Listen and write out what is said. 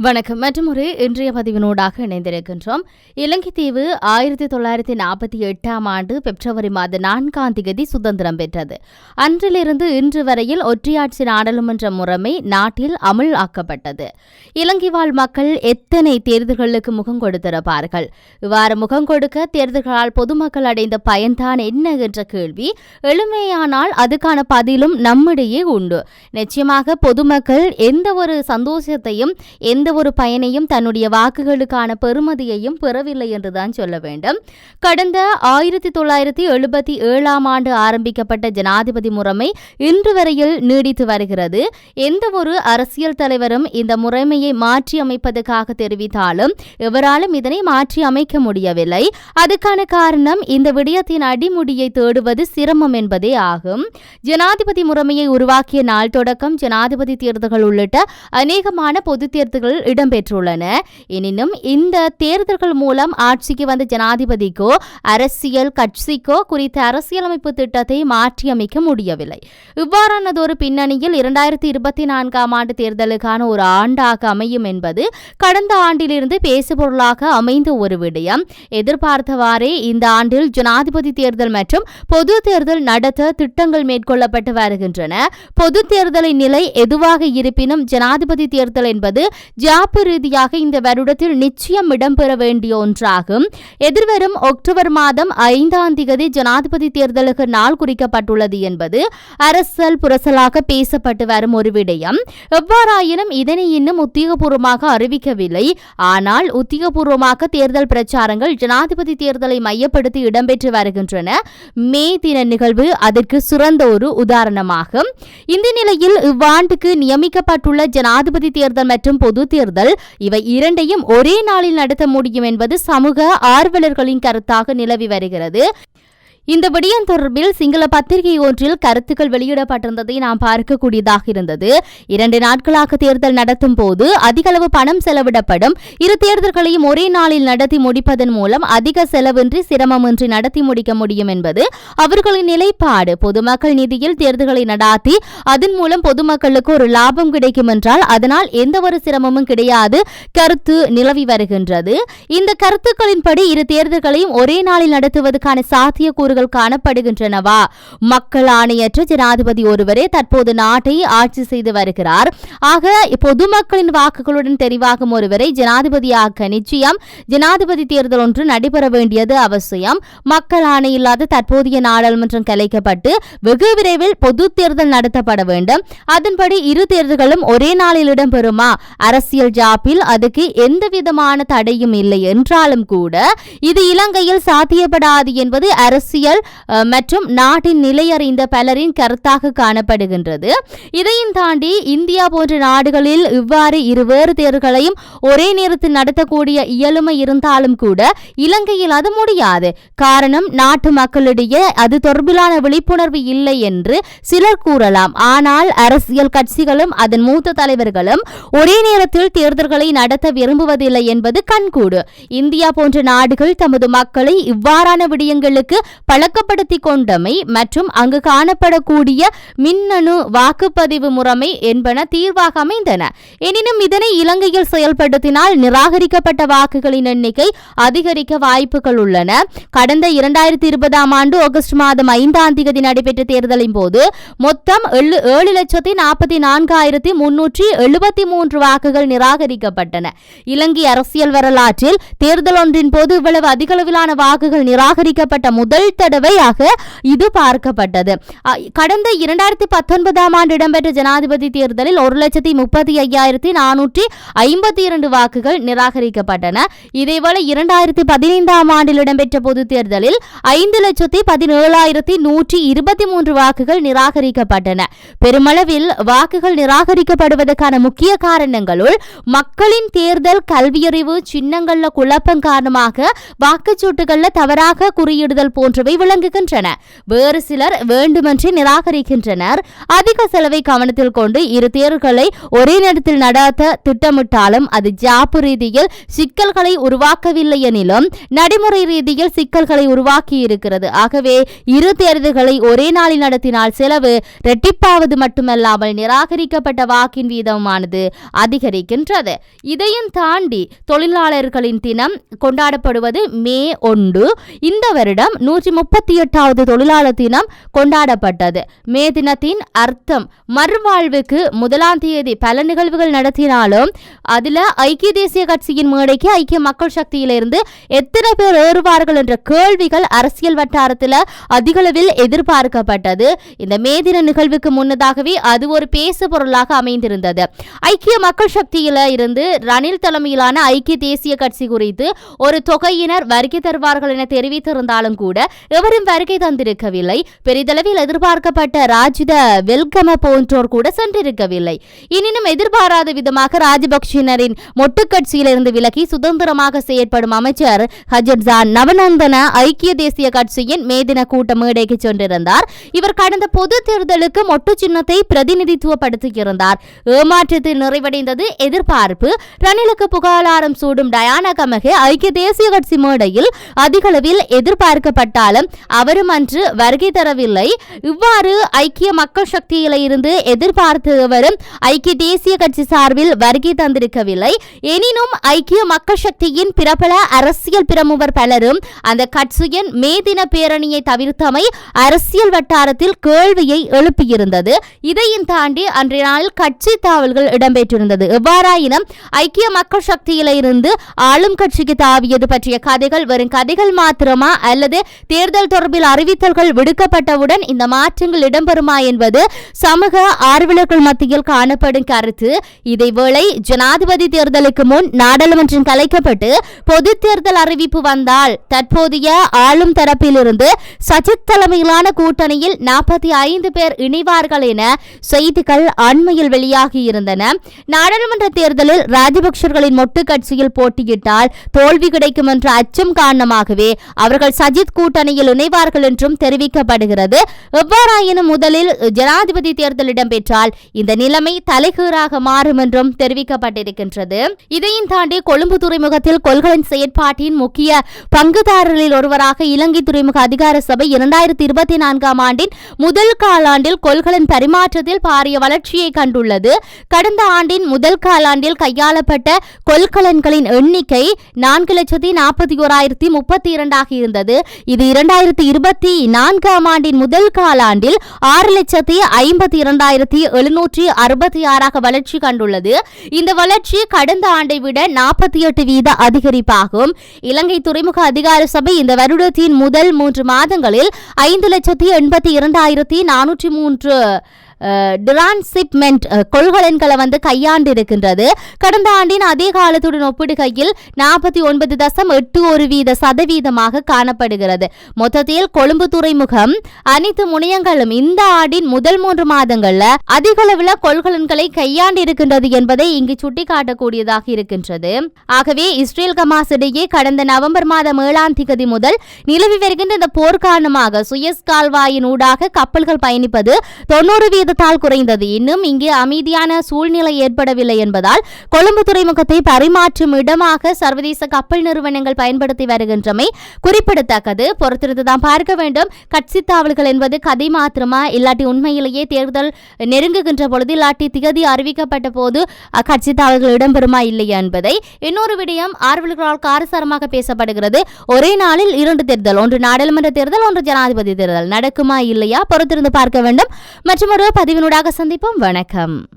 வணக்கம். மற்றொரு இன்றைய பதிவினூடாக இணைந்திருக்கின்றோம். இலங்கை தீவு ஆயிரத்தி தொள்ளாயிரத்தி நாற்பத்தி எட்டாம் ஆண்டு பிப்ரவரி மாத நான்காம் தேதி சுதந்திரம் பெற்றது. அன்றிலிருந்து இன்று வரையில் ஒற்றையாட்சி நாடாளுமன்ற முறைமை நாட்டில் அமுல் ஆக்கப்பட்டது. இலங்கை வாழ் மக்கள் எத்தனை தேர்தல்களுக்கு முகம் கொடுத்திருப்பார்கள்? இவ்வாறு முகம் கொடுக்க தேர்தல்களால் பொதுமக்கள் அடைந்த பயன்தான் என்ன என்ற கேள்வி எளிமையானால் அதுக்கான பதிலும் நம்மிடையே உண்டு. நிச்சயமாக பொதுமக்கள் எந்த ஒரு சந்தோஷத்தையும் எந்த ஒரு பயனையும் தன்னுடைய வாக்குகளுக்கான பெறுமதியையும் பெறவில்லை என்றுதான் சொல்ல வேண்டும். கடந்த ஆயிரத்தி தொள்ளாயிரத்தி எழுபத்தி ஏழாம் ஆண்டு ஆரம்பிக்கப்பட்ட ஜனாதிபதி முறைமை இன்று வரையில் நீடித்து வருகிறது. எந்த ஒரு அரசியல் தலைவரும் இந்த முறைமையை மாற்றி அமைப்பதற்காக தெரிவித்தாலும் எவராலும் இதனை மாற்றி அமைக்க முடியவில்லை. அதுக்கான காரணம் இந்த விடயத்தின் அடிமுடியை தேடுவது சிரமம் என்பதே ஆகும். ஜனாதிபதி முறைமையை உருவாக்கிய நாள் தொடக்கம் ஜனாதிபதி தேர்தல்கள் உள்ளிட்ட அநேகமான பொது தேர்தல்கள் தேர்தல்கள் இடம்பெற்றுள்ளன. எனினும் இந்த தேர்தல்கள் மூலம் ஆட்சிக்கு வந்த ஜனாதிபதிக்கோ அரசியல் கட்சிக்கோ குறித்த அரசியலமைப்பு திட்டத்தை மாற்றியமைக்க முடியவில்லை. இவ்வாறானதொரு பின்னணியில் இரண்டாயிரத்தி இருபத்தி நான்காம் ஆண்டு தேர்தலுக்கான ஒரு ஆண்டாக அமையும் என்பது கடந்த ஆண்டிலிருந்து பேசுபொருளாக அமைந்த ஒரு விடயம். எதிர்பார்த்தவாறே இந்த ஆண்டில் ஜனாதிபதி தேர்தல் மற்றும் பொது தேர்தல் நடத்த திட்டங்கள் மேற்கொள்ளப்பட்டு வருகின்றன. பொது தேர்தலின் நிலை எதுவாக இருப்பினும் ஜனாதிபதி தேர்தல் என்பது ஜாப்பு ரீதியாக இந்த வருடத்தில் நிச்சயம் இடம்பெற வேண்டிய ஒன்றாகும். எதிர்வரும் அக்டோபர் மாதம் ஐந்தாம் தேதி ஜனாதிபதி தேர்தலுக்கு நாள் குறிக்கப்பட்டுள்ளது என்பது அரசல் புரசலாக பேசப்பட்டு வரும் ஒரு விடயம். எவ்வாறாயினும் இதனை இன்னும் உத்தியோகபூர்வமாக அறிவிக்கவில்லை. ஆனால் உத்தியோகபூர்வமாக தேர்தல் பிரச்சாரங்கள் ஜனாதிபதி தேர்தலை மையப்படுத்தி இடம்பெற்று வருகின்றன. மே தின நிகழ்வு அதற்கு சிறந்த ஒரு உதாரணமாகும். இந்த நிலையில் இவ்வாண்டுக்கு நியமிக்கப்பட்டுள்ள ஜனாதிபதி தேர்தல் மற்றும் பொது தேர்தல். இவை இரண்டையும் ஒரே நாளில் நடத்த முடியும் என்பது சமூக ஆர்வலர்களின் கருத்தாக நிலவி வருகிறது. இந்த விடயம் தொடர்பில் சிங்கள பத்திரிகை ஒன்றில் கருத்துக்கள் வெளியிடப்பட்டிருந்ததை நாம் பார்க்கக்கூடியதாக இருந்தது. இரண்டு நாட்களாக தேர்தல் நடத்தும் போது அதிகளவு பணம் செலவிடப்படும். இரு தேர்தல்களையும் ஒரே நாளில் நடத்தி முடிப்பதன் மூலம் அதிக செலவின்றி சிரமமின்றி நடத்தி முடிக்க முடியும் என்பது அவர்களின் நிலைப்பாடு. பொதுமக்கள் நிதியில் தேர்தல்களை நடாத்தி அதன் மூலம் பொதுமக்களுக்கு ஒரு லாபம் கிடைக்கும் என்றால் அதனால் எந்த ஒரு சிரமமும் கிடையாது கருத்து நிலவி வருகின்றது. இந்த கருத்துக்களின்படி இரு தேர்தல்களையும் ஒரே நாளில் நடத்துவதற்கான சாத்தியக்கூறுகள் காணப்படுகின்றனவா? மக்கள் ஆணையற்ற ஜனாதிபதி ஒருவரே தற்போது நாட்டை ஆட்சி செய்து வருகிறார். ஆக பொதுமக்களின் வாக்குகளுடன் தெரிவாகும் ஒருவரை ஜனாதிபதியாக நிச்சயம் ஜனாதிபதி தேர்தல் ஒன்று நடைபெற வேண்டியது அவசியம். மக்கள் ஆணை இல்லாத தற்போதைய நாடாளுமன்றம் கலைக்கப்பட்டு வெகு விரைவில் பொது தேர்தல் நடத்தப்பட வேண்டும். அதன்படி இரு தேர்தல்களும் ஒரே நாளில் இடம்பெறுமா? அரசியல் ஜாப்பில் அதுக்கு எந்த விதமான தடையும் இல்லை என்றாலும் கூட இது இலங்கையில் சாத்தியப்படாது என்பது அரசியல் அரசியல் மற்றும் நாட்டின் நிலையறிந்த பலரின் கருத்தாக காணப்படுகின்றது. இதையும் தாண்டி இந்தியா போன்ற நாடுகளில் இவ்வாறு இருவேறு தேர்தல்களையும் ஒரே நேரத்தில் நடத்தக்கூடிய இயலுமை இருந்தாலும் கூட இலங்கையில் அது முடியாது. காரணம் நாட்டு மக்களிடையே அது தொடர்பிலான விழிப்புணர்வு இல்லை என்று சிலர் கூறலாம். ஆனால் அரசியல் கட்சிகளும் அதன் மூத்த தலைவர்களும் ஒரே நேரத்தில் தேர்தல்களை நடத்த விரும்புவதில்லை என்பது கண்கூடு. இந்தியா போன்ற நாடுகள் தமது மக்களை இவ்வாறான விடயங்களுக்கு பழக்கப்படுத்தி கொண்டமை மற்றும் அங்கு காணப்படக்கூடிய மின்னணு வாக்குப்பதிவு முறைமை என்பன தீர்வாக அமைந்தன. எனினும் இதனை இலங்கையில் செயல்படுத்தினால் நிராகரிக்கப்பட்ட வாக்குகளின் எண்ணிக்கை அதிகரிக்க வாய்ப்புகள் உள்ளன. கடந்த இரண்டாயிரத்தி இருபதாம் ஆண்டு ஆகஸ்ட் மாதம் ஐந்தாம் தேதி நடைபெற்ற தேர்தலின் போது மொத்தம் ஏழு- ஏழு லட்சத்தி நாற்பத்தி நான்காயிரத்தி முன்னூற்றி எழுபத்தி மூன்று வாக்குகள் நிராகரிக்கப்பட்டன. இலங்கை அரசியல் வரலாற்றில் தேர்தல் ஒன்றின் போது இவ்வளவு அதிகளவிலான வாக்குகள் நிராகரிக்கப்பட்ட முதல் தடவையாக இது பார்க்கப்பட்டது. கடந்த இரண்டாயிரத்தி பத்தொன்பதாம் ஆண்டு இடம்பெற்ற ஜனாதிபதி தேர்தலில் ஒரு லட்சத்தி முப்பத்தி ஐயாயிரத்தி நானூற்றி ஐம்பத்தி இரண்டு வாக்குகள் நிராகரிக்கப்பட்டன. இதேபோல இரண்டாயிரத்தி பதினைந்தாம் ஆண்டில் இடம்பெற்ற பொது தேர்தலில் ஐந்து லட்சத்தி பதினேழாயிரத்தி நூற்றி இருபத்தி மூன்று வாக்குகள் நிராகரிக்கப்பட்டன. பெருமளவில் வாக்குகள் நிராகரிக்கப்படுவதற்கான முக்கிய காரணங்களுள் மக்களின் தேர்தல் கல்வியறிவு சின்னங்கள்ல குழப்பம் காரணமாக வாக்குச்சீட்டுகள்ல தவறாக குறியிடுதல் போன்றவை என்பவை விளங்குகின்றன. வேறு சிலர் வேண்டுமென்றே நிராகரிக்கின்றனர். அதிக செலவை கவனத்தில் கொண்டு இரு தேர்வுகளை ஒரே நேரத்தில் நடத்த திட்டமிட்டாலும் அது ஜாப்பு ரீதியில் சிக்கல்களை உருவாக்கவில்லை எனிலும் நடைமுறை ரீதியில் சிக்கல்களை உருவாக்கி இருக்கிறது ஆகவே இரு தேர்தல்களை ஒரே நாளில் நடத்தினால் செலவு இரட்டிப்பாவது மட்டுமல்லாமல் நிராகரிக்கப்பட்ட வாக்கின் வீதமானது அதிகரிக்கின்றது. இதையும் தாண்டி தொழிலாளர்களின் தினம் கொண்டாடப்படுவது மே ஒன்று. இந்த வருடம் நூற்றி முப்பத்தி எட்டாவது தொழிலாளர் தினம் கொண்டாடப்பட்டது. மே தினத்தின் அர்த்தம் மறுவாழ்வுக்கு முதலாம் தேதி பல நிகழ்வுகள் நடத்தினாலும் அதுல ஐக்கிய தேசிய கட்சியின் மேடைக்கு ஐக்கிய மக்கள் சக்தியிலிருந்து எத்தனை பேர் ஏறுவார்கள் என்ற கேள்விகள் அரசியல் வட்டாரத்தில் அதிகளவில் எதிர்பார்க்கப்பட்டது. இந்த மே தின நிகழ்வுக்கு முன்னதாகவே அது ஒரு பேசு பொருளாக அமைந்திருந்தது. ஐக்கிய மக்கள் சக்தியில இருந்து ரணில் தலைமையிலான ஐக்கிய தேசிய கட்சி குறித்து ஒரு தொகையினர் வருகை தருவார்கள் என தெரிவித்திருந்தாலும் கூட எவரும் வருகை தந்திருக்கவில்லை. பெரிதளவில் எதிர்பார்க்கப்பட்ட ராஜித வெல்கம போன்றோர் கூட சென்றிருக்கவில்லை. எனினும் எதிர்பாராத விதமாக ராஜபக்சினரின் மொட்டு கட்சியிலிருந்து விலகி சுதந்திரமாக செயற்படும் அமைச்சர் ஹஜர்ஜான் நவநந்தன ஐக்கிய தேசிய கட்சியின் மேதின கூட்ட மேடைக்கு சென்றிருந்தார். இவர் கடந்த பொது தேர்தலுக்கு மொட்டு சின்னத்தை பிரதிநிதித்துவப்படுத்தியிருந்தார். ஏமாற்றத்தில் நிறைவடைந்தது எதிர்பார்ப்பு. ரணிலுக்கு புகழாரம் சூடும் டயானா கமகே ஐக்கிய தேசிய கட்சி மேடையில் அதிகளவில் எதிர்பார்க்கப்பட்டாலும் அவரும் அன்று வருகை தரவில்லை. இவ்வாறு ஐக்கிய மக்கள் சக்தியில இருந்து எதிர்பார்த்தவரும் ஐக்கிய தேசிய கட்சி சார்பில் வருகை தந்திருக்கவில்லை. எனினும் ஐக்கிய மக்கள் சக்தியின் பிரபல அரசியல் பிரமுகர் பலரும் அந்த கட்சியின் மே தின பேரணியை தவிர்த்தமை அரசியல் வட்டாரத்தில் கேள்வியை எழுப்பியிருந்தது. இதையும் தாண்டி அன்றைய நாளில் கட்சி தாவல்கள் இடம்பெற்றிருந்தது. எவ்வாறாயினும் ஐக்கிய மக்கள் சக்தியில இருந்து ஆளும் கட்சிக்கு தாவியது பற்றிய கதைகள் வரும் கதைகள் மாத்திரமா அல்லது தேர்தல் தேர்தல் தொடர்பில் அறிவித்தல்கள் விடுக்கப்பட்டவுடன் இந்த மாற்றங்கள் இடம்பெறுமா என்பது சமூக ஆர்வலர்கள் மத்தியில் காணப்படும் கருத்து. இதேவேளை ஜனாதிபதி தேர்தலுக்கு முன் நாடாளுமன்றம் கலைக்கப்பட்டு பொது தேர்தல் அறிவிப்பு வந்தால் தற்போதைய ஆளும் தரப்பிலிருந்து சஜித் தலைமையிலான கூட்டணியில் நாற்பத்தி ஐந்து பேர் இணைவார்கள் என செய்திகள் அண்மையில் வெளியாகியிருந்தன நாடாளுமன்ற தேர்தலில் ராஜபக்சர்களின் மொட்டு கட்சியில் போட்டியிட்டால் தோல்வி கிடைக்கும் என்ற அச்சம் காரணமாகவே அவர்கள் சஜித் கூட்டணியில் பணியில் இணைவார்கள் என்றும் தெரிவிக்கப்படுகிறது. எவ்வாறாயினும் முதலில் ஜனாதிபதி தேர்தல் இடம்பெற்றால் இந்த நிலைமை தலைகீழாக மாறும் என்றும் தெரிவிக்கப்பட்டிருக்கின்றது. இதையும் தாண்டி கொழும்பு துறைமுகத்தில் கொள்கலன் செயற்பாட்டின் முக்கிய பங்குதாரர்களில் ஒருவராக இலங்கை துறைமுக அதிகார சபை இரண்டாயிரத்தி இருபத்தி நான்காம் ஆண்டின் முதல் காலாண்டில் கொள்கலன் பரிமாற்றத்தில் பாரிய வளர்ச்சியை கண்டுள்ளது. கடந்த ஆண்டின் முதல் காலாண்டில் கையாளப்பட்ட கொள்கலன்களின் எண்ணிக்கை நான்கு லட்சத்தி நாற்பத்தி ஓராயிரத்தி முப்பத்தி இரண்டாக இருந்தது. இது இரண்டாயிரத்தி இருபத்தி நான்காம் ஆண்டின் முதல் காலாண்டில் ஆறு லட்சத்தி ஐம்பத்தி இரண்டாயிரத்தி எழுநூற்றி அறுபத்தி ஆறாக வளர்ச்சி கண்டுள்ளது. இந்த வளர்ச்சி கடந்த ஆண்டை விட நாற்பத்தி எட்டு வீத அதிகரிப்பாகும். இலங்கை துறைமுக அதிகார சபை இந்த வருடத்தின் முதல் மூன்று மாதங்களில் ஐந்து லட்சத்தி எண்பத்தி இரண்டாயிரத்தி நானூற்றி மூன்று டிரான்சிப்மெண்ட் கொள்கலன்களை வந்து கையாண்டு இருக்கின்றது கடந்த ஆண்டின் அதே காலத்துடன் ஒப்பிடுகையில் நாற்பத்தி ஒன்பது தசம் எட்டு ஒரு வீத சதவீதமாக காணப்படுகிறது. மொத்தத்தில் கொழும்பு துறைமுகம் அனைத்து முனையங்களும் இந்த ஆண்டின் முதல் மூன்று மாதங்கள்ல அதிக அளவில் கொள்கலன்களை கையாண்டு இருக்கின்றது என்பதை இங்கு சுட்டிக்காட்டக்கூடியதாக இருக்கின்றது. ஆகவே இஸ்ரேல் கமாஸ் இடையே கடந்த நவம்பர் மாதம் ஏழாம் திகதி முதல் நிலவி வருகின்ற இந்த போர் காரணமாக சுயஸ் கால்வாயின் ஊடாக கப்பல்கள் பயணிப்பது தொண்ணூறு வீத சதவீதத்தால் குறைந்தது. இன்னும் இங்கு அமைதியான சூழ்நிலை ஏற்படவில்லை என்பதால் கொழும்பு துறைமுகத்தை பரிமாற்றும் இடமாக சர்வதேச கப்பல் நிறுவனங்கள் பயன்படுத்தி வருகின்றமை குறிப்பிடத்தக்கது. பொறுத்திருந்துதான் பார்க்க வேண்டும். கட்சி தாவல்கள் என்பது கதை மாத்திரமா? இல்லாட்டி உண்மையிலேயே தேர்தல் நெருங்குகின்ற பொழுது இல்லாட்டி திகதி அறிவிக்கப்பட்ட போது கட்சி தாவல்கள் இடம்பெறுமா இல்லையா என்பதை இன்னொரு விடயம் ஆர்வலர்களால் காரசாரமாக பேசப்படுகிறது. ஒரே நாளில் இரண்டு தேர்தல் ஒன்று நாடாளுமன்ற தேர்தல் ஒன்று ஜனாதிபதி தேர்தல். நடக்குமா இல்லையா? பொறுத்திருந்து பார்க்க வேண்டும். மற்றும் ஒரு பதிவினூடாக சந்திப்போம். வணக்கம்.